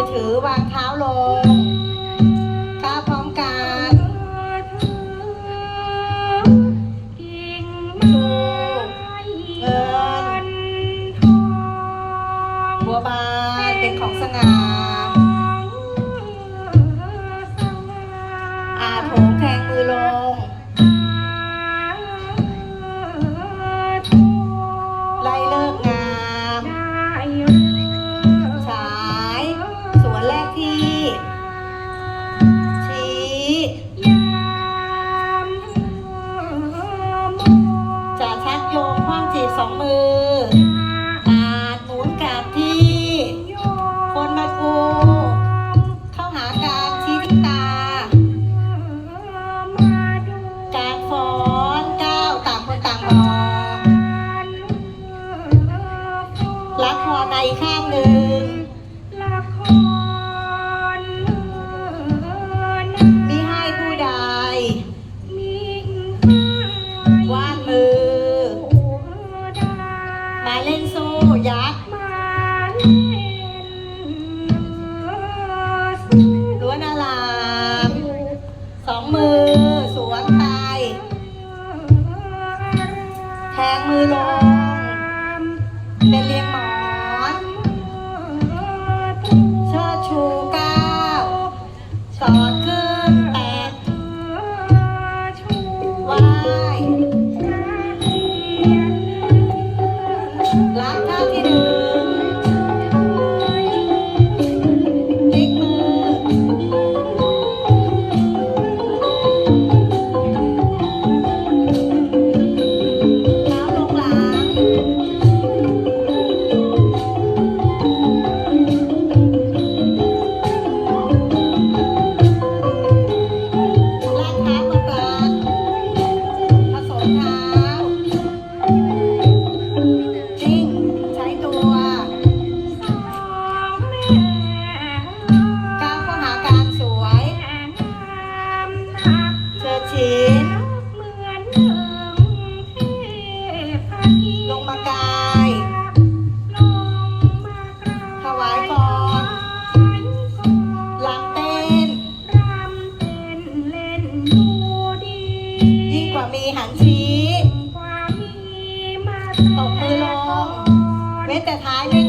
อถือวางเท้าลงก้าวพร้อมกันเงินหัวบานเป็นของสง่า อใตข้างหนึ่ง ละครมีให้ผู้ใดว่างมือ มาเล่นโซ่ยักษ์ล้วนอารามสองมือสวนไป แทงมือลงเป็นเรียงม้ 来 ี้ตกมือลงเว้นแต่ท้ายไม่